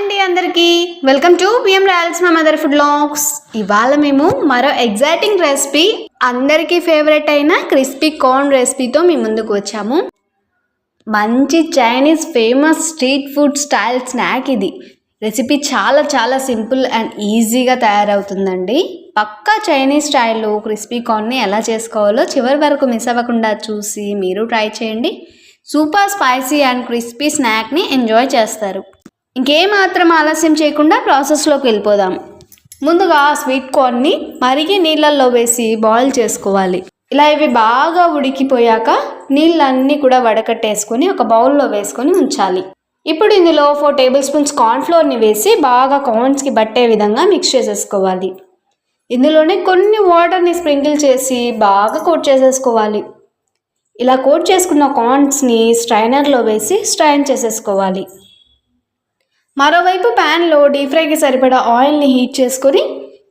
అండి అందరికీ. Welcome to PM Royals మా మదర్ ఫుడ్ లాక్స్ ఇవాళ మేము మరో ఎగ్జైటింగ్ రెసిపీ అందరికీ ఫేవరెట్ అయిన క్రిస్పీ కార్న్ రెసిపీతో మీ ముందుకు వచ్చాము. మంచి Chinese famous street food style snack ఇది. రెసిపీ చాలా చాలా సింపుల్ అండ్ ఈజీగా తయారవుతుందండి. పక్కా చైనీస్ స్టైల్లో క్రిస్పీ కార్న్ని ఎలా చేసుకోవాలో చివరి వరకు మిస్ అవ్వకుండా చూసి మీరు ట్రై చేయండి. సూపర్ స్పైసీ అండ్ క్రిస్పీ స్నాక్ని ఎంజాయ్ చేస్తారు. ఇంకేమాత్రం ఆలస్యం చేయకుండా ప్రాసెస్లోకి వెళ్ళిపోదాం. ముందుగా స్వీట్ కార్న్ని మరిగి నీళ్ళల్లో వేసి బాయిల్ చేసుకోవాలి. ఇలా ఇవి బాగా ఉడికిపోయాక నీళ్ళన్నీ కూడా వడకట్టేసుకొని ఒక బౌల్లో వేసుకొని ఉంచాలి. ఇప్పుడు ఇందులో ఫోర్ టేబుల్ స్పూన్స్ కార్న్ఫ్లోర్ని వేసి బాగా కార్న్స్కి పట్టే విధంగా మిక్స్ చేసేసుకోవాలి. ఇందులోనే కొన్ని వాటర్ని స్ప్రింకిల్ చేసి బాగా కోట్ చేసేసుకోవాలి. ఇలా కోట్ చేసుకున్న కార్న్స్ని స్ట్రైనర్లో వేసి స్ట్రైన్ చేసేసుకోవాలి. మరోవైపు ప్యాన్లో డీప్ ఫ్రైకి సరిపడా ఆయిల్ని హీట్ చేసుకొని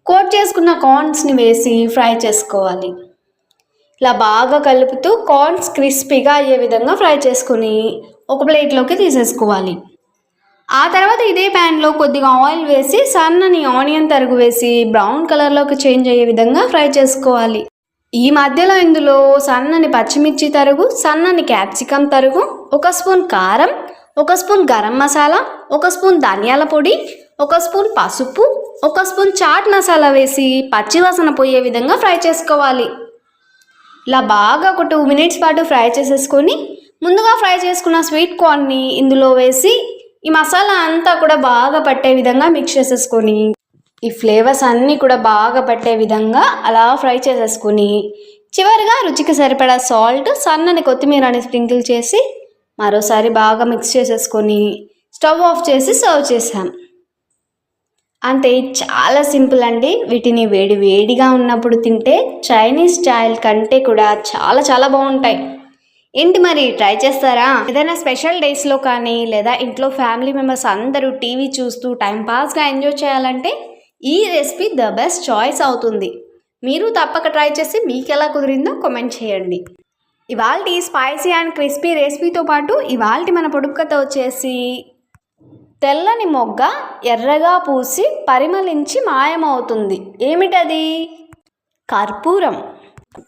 కోట్ చేసుకున్న కార్న్స్ని వేసి ఫ్రై చేసుకోవాలి. ఇలా బాగా కలుపుతూ కార్న్స్ క్రిస్పీగా అయ్యే విధంగా ఫ్రై చేసుకొని ఒక ప్లేట్లోకి తీసేసుకోవాలి. ఆ తర్వాత ఇదే ప్యాన్లో కొద్దిగా ఆయిల్ వేసి సన్నని ఆనియన్ తరుగు వేసి బ్రౌన్ కలర్లోకి చేంజ్ అయ్యే విధంగా ఫ్రై చేసుకోవాలి. ఈ మధ్యలో ఇందులో సన్నని పచ్చిమిర్చి తరుగు సన్నని క్యాప్సికమ్ తరుగు ఒక స్పూన్ కారం ఒక స్పూన్ గరం మసాలా ఒక స్పూన్ ధనియాల పొడి ఒక స్పూన్ పసుపు ఒక స్పూన్ చాట్ మసాలా వేసి పచ్చివాసన పోయే విధంగా ఫ్రై చేసుకోవాలి. ఇలా బాగా ఒక టూ మినిట్స్ పాటు ఫ్రై చేసేసుకొని ముందుగా ఫ్రై చేసుకున్న స్వీట్ కార్న్ని ఇందులో వేసి ఈ మసాలా అంతా కూడా బాగా పట్టే విధంగా మిక్స్ చేసేసుకొని ఈ ఫ్లేవర్స్ అన్నీ కూడా బాగా పట్టే విధంగా అలా ఫ్రై చేసేసుకొని చివరిగా రుచికి సరిపడా సాల్ట్ సన్నని కొత్తిమీరని స్ప్రింకిల్ చేసి మరోసారి బాగా మిక్స్ చేసేసుకొని స్టవ్ ఆఫ్ చేసి సర్వ్ చేసాం అంతే చాలా సింపుల్ అండి. వీటిని వేడి వేడిగా ఉన్నప్పుడు తింటే చైనీస్ స్టైల్ కంటే కూడా చాలా చాలా బాగుంటాయి. ఏంటి మరి? ట్రై చేస్తారా? ఏదైనా స్పెషల్ డేస్లో కానీ లేదా ఇంట్లో ఫ్యామిలీ మెంబర్స్ అందరూ టీవీ చూస్తూ టైంపాస్గా ఎంజాయ్ చేయాలంటే ఈ రెసిపీ ద బెస్ట్ చాయిస్ అవుతుంది. మీరు తప్పక ట్రై చేసి మీకు ఎలా కుదిరిందో కామెంట్ చేయండి. ఇవాళ స్పైసీ అండ్ క్రిస్పీ రెసిపీతో పాటు ఇవాళ మన పొడుపు కథ వచ్చేసి తెల్లని మొగ్గ ఎర్రగా పూసి పరిమళించి మాయమవుతుంది. ఏమిటది? కర్పూరం.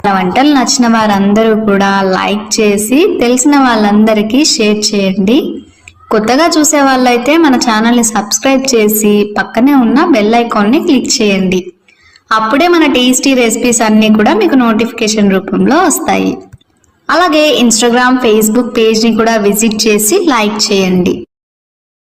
మన వంటలు నచ్చిన వారందరూ కూడా లైక్ చేసి తెలిసిన వాళ్ళందరికీ షేర్ చేయండి. కొత్తగా చూసే వాళ్ళైతే మన ఛానల్ని సబ్స్క్రైబ్ చేసి పక్కనే ఉన్న బెల్ ఐకాన్ని క్లిక్ చేయండి. అప్పుడే మన టేస్టీ రెసిపీస్ అన్నీ కూడా మీకు నోటిఫికేషన్ రూపంలో వస్తాయి. అలాగే ఇన్స్టాగ్రామ్ ఫేస్బుక్ పేజ్ని కూడా విజిట్ చేసి లైక్ చేయండి.